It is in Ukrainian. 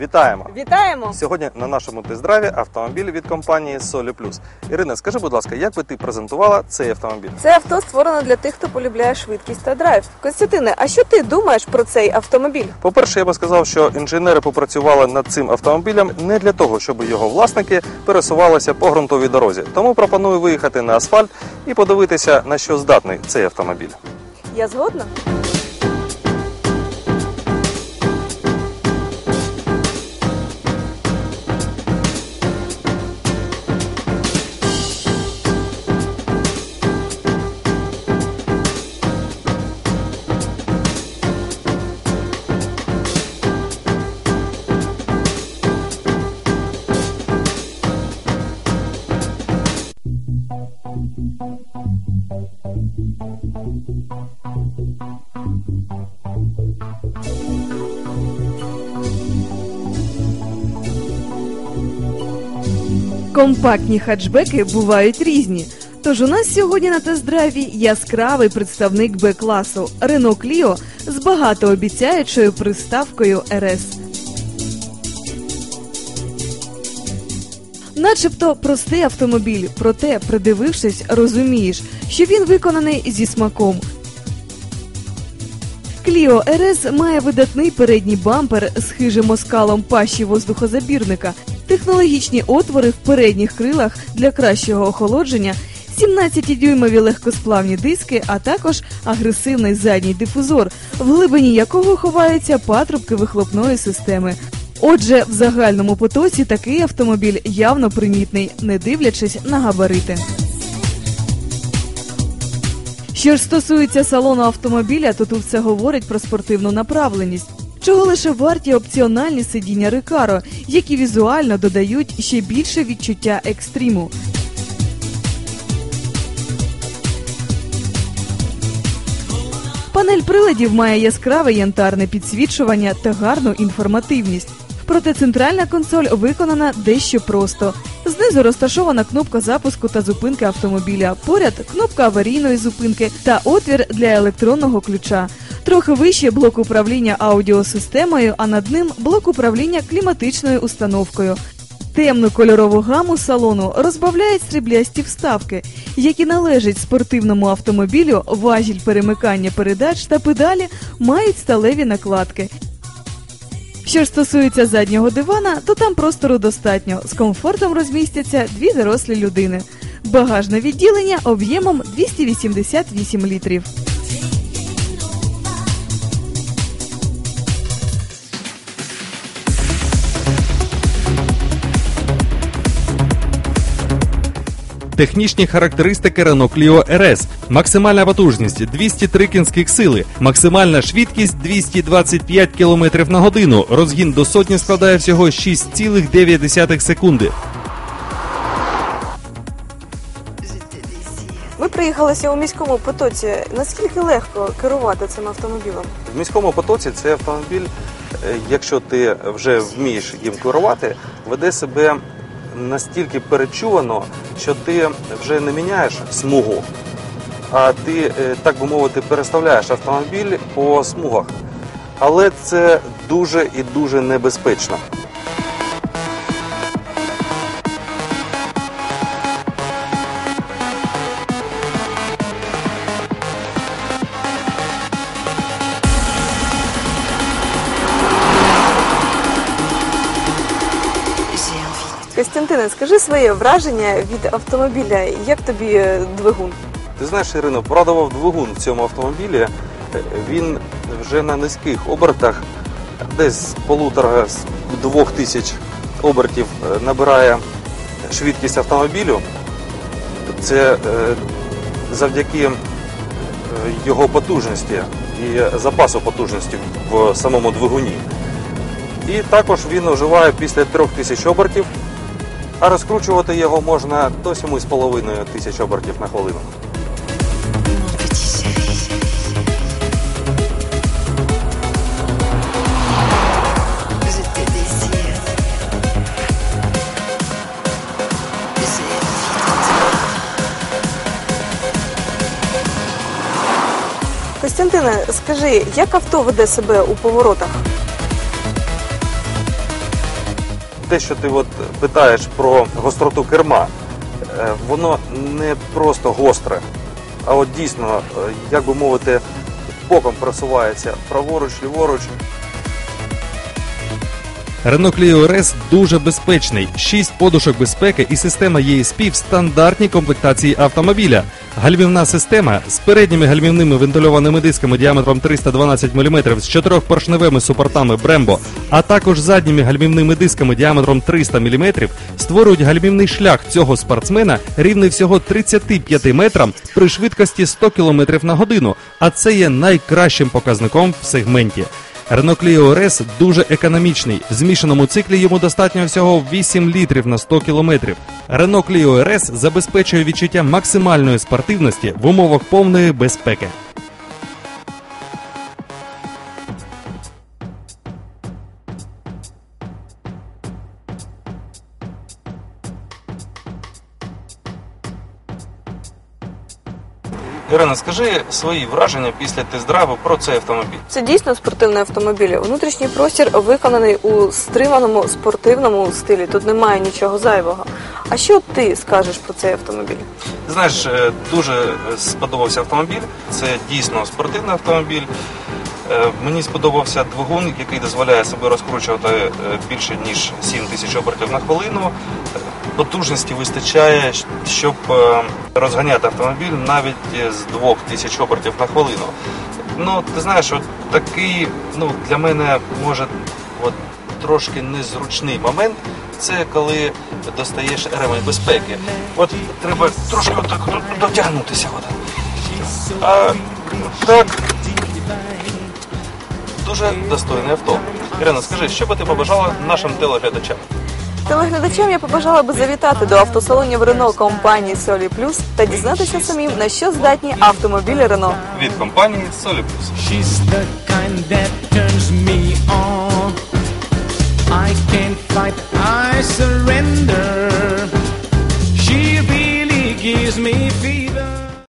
Вітаємо! Вітаємо! Сьогодні на нашому тест-драйві автомобіль від компанії Солі Плюс. Ірина, скажи, будь ласка, як би ти презентувала цей автомобіль? Це авто створено для тих, хто полюбляє швидкість та драйв. Костянтине, а що ти думаєш про цей автомобіль? По-перше, я би сказав, що інженери попрацювали над цим автомобілем не для того, щоб його власники пересувалися по ґрунтовій дорозі. Тому пропоную виїхати на асфальт і подивитися, на що здатний цей автомобіль. Я згодна. Компактні хатчбеки бувають різні. Тож у нас сьогодні на тест-драйві яскравий представник Б-класу Renault Clio з багатообіцяючою приставкою RS. Начебто простий автомобіль, проте, придивившись, розумієш, що він виконаний зі смаком. Clio RS має видатний передній бампер з хижим оскалом пащі воздухозабірника, технологічні отвори в передніх крилах для кращого охолодження, 17-дюймові легкосплавні диски, а також агресивний задній дифузор, в глибині якого ховаються патрубки вихлопної системи. Отже, в загальному потоці такий автомобіль явно примітний, не дивлячись на габарити. Що ж стосується салону автомобіля, то тут все говорить про спортивну направленість. Чого лише варті опціональні сидіння Рикаро, які візуально додають ще більше відчуття екстриму. Панель приладів має яскраве янтарне підсвічування та гарну інформативність. Проте центральна консоль виконана дещо просто. Знизу розташована кнопка запуску та зупинки автомобіля. Поряд кнопка аварійної зупинки та отвір для електронного ключа. Трохи вище блок управління аудіосистемою, а над ним блок управління кліматичною установкою. Темну кольорову гаму салону розбавляють сріблясті вставки, які належать спортивному автомобілю, важіль перемикання передач та педалі мають сталеві накладки. Що ж стосується заднього дивана, то там простору достатньо. З комфортом розмістяться дві дорослі людини. Багажне відділення об'ємом 288 літрів. Технічні характеристики Renault Clio RS. Максимальна потужність 203 кінських сили, максимальна швидкість 225 км на годину. Розгін до сотні складає всього 6,9 секунди. Ми приїхалися у міському потоці. Наскільки легко керувати цим автомобілем? В міському потоці цей автомобіль, е, якщо ти вже вмієш їм керувати, веде себе настільки перечувано, що ти вже не міняєш смугу, а ти, е, так би мовити, переставляєш автомобіль по смугах. Але це дуже і дуже небезпечно. Костянтине, скажи своє враження від автомобіля. Як тобі е, двигун? Ти знаєш, Ірино, порадував двигун в цьому автомобілі. Він вже на низьких обертах, десь полутора з двох тисяч обертів е, набирає швидкість автомобілю. Це е, завдяки його потужності і запасу потужності в самому двигуні. І також він оживає після трьох тисяч обертів, а розкручувати його можна до 7,5 тисяч обертів на хвилину. Костянтине, скажи, як авто веде себе у поворотах? Те, що ти от питаєш про гостроту керма, е, воно не просто гостре, а от дійсно, е, як би мовити, боком просувається праворуч, ліворуч. Renault Clio RS дуже безпечний. 6 подушок безпеки і система ESP в стандартній комплектації автомобіля. Гальмівна система з передніми гальмівними вентильованими дисками діаметром 312 мм з чотирьохпоршневими супортами Brembo, а також задніми гальмівними дисками діаметром 300 мм створюють гальмівний шлях цього спортсмена рівний всього 35 метрам при швидкості 100 км на годину, а це є найкращим показником в сегменті. Renault Clio RS дуже економічний. В змішаному циклі йому достатньо всього 8 літрів на 100 кілометрів. Renault Clio RS забезпечує відчуття максимальної спортивності в умовах повної безпеки. Ірина, скажи свої враження після тест-драйву про цей автомобіль. Це дійсно спортивний автомобіль. Внутрішній простір виконаний у стриманому спортивному стилі. Тут немає нічого зайвого. А що ти скажеш про цей автомобіль? Знаєш, е, дуже сподобався автомобіль. Це дійсно спортивний автомобіль. Е, Мені сподобався двигун, який дозволяє себе розкручувати е, більше ніж 7 тисяч обертів на хвилину. Потужності вистачає, щоб е, розганяти автомобіль навіть з 2 тисяч обертів на хвилину. Ну, ти знаєш, от такий, ну, для мене може от, трошки незручний момент. Це коли достаєш ремень безпеки. От треба трошки отак дотягнутися. От. А так, дуже достойне авто. Ірина, скажи, що би ти побажала нашим телеглядачам? Телеглядачам я побажала би завітати до автосалонів Рено компанії Солі Плюс та дізнатися самим, на що здатні автомобілі Рено від компанії Солі Плюс. I can't fight, I surrender. She really gives me peace.